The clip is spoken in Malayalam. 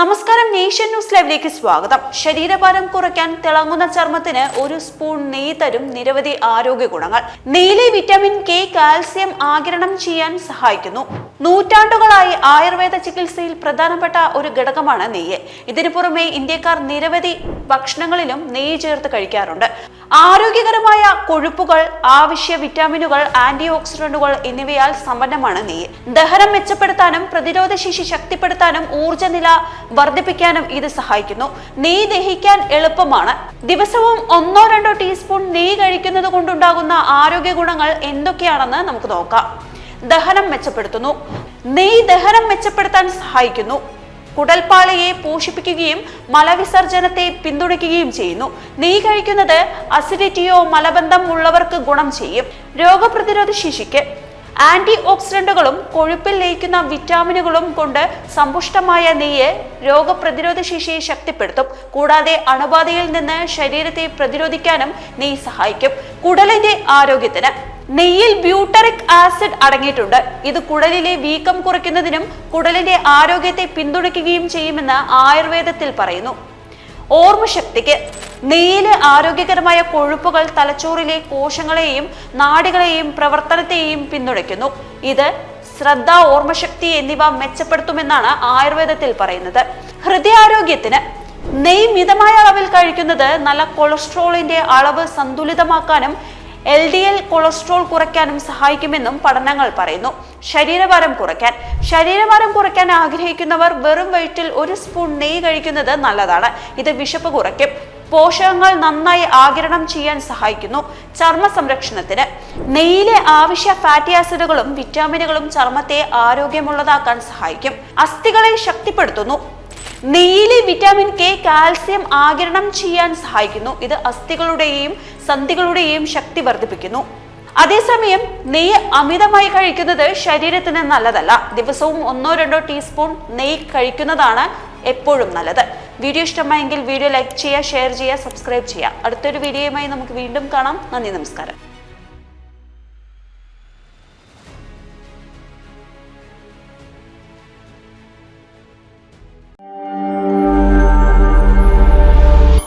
നമസ്കാരം നേഷ്യൻ ന്യൂസ് ലൈവിലേക്ക് സ്വാഗതം. ശരീരഭാരം കുറയ്ക്കാൻ തിളങ്ങുന്ന ചർമ്മത്തിന് ഒരു സ്പൂൺ നെയ്യ് തരും നിരവധി ആരോഗ്യ ഗുണങ്ങൾ. നെയ്യിലെ വിറ്റാമിൻ കെ കാൽസ്യം ആകിരണം ചെയ്യാൻ സഹായിക്കുന്നു. നൂറ്റാണ്ടുകളായി ആയുർവേദ ചികിത്സയിൽ പ്രധാനപ്പെട്ട ഒരു ഘടകമാണ് നെയ്യ്. ഇതിനു പുറമെ ഇന്ത്യക്കാർ നിരവധി ഭക്ഷണങ്ങളിലും നെയ്യ് ചേർത്ത് കഴിക്കാറുണ്ട്. ആരോഗ്യകരമായ കൊഴുപ്പുകൾ ആവശ്യ വിറ്റാമിനുകൾ ആന്റി ഓക്സിഡന്റുകൾ എന്നിവയാൽ സമ്പന്നമാണ് നെയ്യ് ദഹനം മെച്ചപ്പെടുത്താനും പ്രതിരോധ ശേഷി ശക്തിപ്പെടുത്താനും ഊർജനില വർദ്ധിപ്പിക്കാനും ഇത് സഹായിക്കുന്നു. നെയ്യ് ദഹിക്കാൻ എളുപ്പമാണ്. ദിവസവും ഒന്നോ രണ്ടോ ടീസ്പൂൺ നെയ്യ് കഴിക്കുന്നത് കൊണ്ടുണ്ടാകുന്ന ആരോഗ്യ ഗുണങ്ങൾ എന്തൊക്കെയാണെന്ന് നമുക്ക് നോക്കാം. ദഹനം മെച്ചപ്പെടുത്തുന്നു. നെയ്യ് ദഹനം മെച്ചപ്പെടുത്താൻ സഹായിക്കുന്നു. കുടൽപ്പാളയെ പോഷിപ്പിക്കുകയും മലവിസർജനത്തെ പിന്തുണയ്ക്കുകയും ചെയ്യുന്നു. നെയ്യ് കഴിക്കുന്നത് അസിഡിറ്റിയോ മലബന്ധം ഉള്ളവർക്ക് ഗുണം ചെയ്യും. രോഗപ്രതിരോധ ശേഷിക്ക് ആന്റി ഓക്സിഡന്റുകളും കൊഴുപ്പിൽ ലയിക്കുന്ന വിറ്റാമിനുകളും കൊണ്ട് സമ്പുഷ്ടമായ നെയ്യ് രോഗപ്രതിരോധ ശേഷിയെ ശക്തിപ്പെടുത്തും. കൂടാതെ അണുബാധയിൽ നിന്ന് ശരീരത്തെ പ്രതിരോധിക്കാനും നെയ്യ് സഹായിക്കും. കുടലിന്റെ ആരോഗ്യത്തിന് നെയ്യിൽ ബ്യൂട്ടറിക് ആസിഡ് അടങ്ങിയിട്ടുണ്ട്. ഇത് കുടലിലെ വീക്കം കുറയ്ക്കുന്നതിനും കുടലിന്റെ ആരോഗ്യത്തെ പിന്തുണയ്ക്കുകയും ചെയ്യുമെന്ന് ആയുർവേദത്തിൽ പറയുന്നു. ഓർമ്മശക്തിക്ക് നീൽ ആരോഗ്യകരമായ കൊഴുപ്പുകൾ തലച്ചോറിലെ കോശങ്ങളെയും നാഡികളെയും പ്രവർത്തനത്തെയും പിന്തുണയ്ക്കുന്നു. ഇത് ശ്രദ്ധ ഓർമ്മശക്തി എന്നിവ മെച്ചപ്പെടുത്തുമെന്നാണ് ആയുർവേദത്തിൽ പറയുന്നത്. ഹൃദയാരോഗ്യത്തിന് നെയ് മിതമായ അളവിൽ കഴിക്കുന്നത് നല്ല കൊളസ്ട്രോളിന്റെ അളവ് സന്തുലിതമാക്കാനും എൽ ഡി എൽ കൊളസ്ട്രോൾ കുറയ്ക്കാനും സഹായിക്കുമെന്നും പഠനങ്ങൾ പറയുന്നു. ശരീരഭാരം കുറയ്ക്കാൻ. ശരീരഭാരം കുറയ്ക്കാൻ ആഗ്രഹിക്കുന്നവർ വെറും വയറ്റിൽ ഒരു സ്പൂൺ നെയ്യ് കഴിക്കുന്നത് നല്ലതാണ്. ഇത് വിശപ്പ് കുറയ്ക്കും. പോഷകങ്ങൾ നന്നായി ആകിരണം ചെയ്യാൻ സഹായിക്കുന്നു. ചർമ്മ സംരക്ഷണത്തിന്. നെയ്യിലെ ആവശ്യ ഫാറ്റി ആസിഡുകളും വിറ്റാമിനുകളും ചർമ്മത്തെ ആരോഗ്യമുള്ളതാക്കാൻ സഹായിക്കും. അസ്ഥികളെ ശക്തിപ്പെടുത്തുന്നു. നെയ്യിലെ വിറ്റാമിൻ കെ കാൽസ്യം ആകിരണം ചെയ്യാൻ സഹായിക്കുന്നു. ഇത് അസ്ഥികളുടെയും സന്ധികളുടെയും ശക്തി വർദ്ധിപ്പിക്കുന്നു. അതേസമയം നെയ്യ് അമിതമായി കഴിക്കുന്നത് ശരീരത്തിന് നല്ലതല്ല. ദിവസവും ഒന്നോ രണ്ടോ ടീസ്പൂൺ നെയ്യ് കഴിക്കുന്നതാണ് എപ്പോഴും നല്ലത്. വീഡിയോ ഇഷ്ടമായെങ്കിൽ വീഡിയോ ലൈക്ക് ചെയ്യുക ഷെയർ ചെയ്യുക സബ്സ്ക്രൈബ് ചെയ്യുക. അടുത്തൊരു വീഡിയോയുമായി നമുക്ക് വീണ്ടും കാണാം. നന്ദി നമസ്കാരം.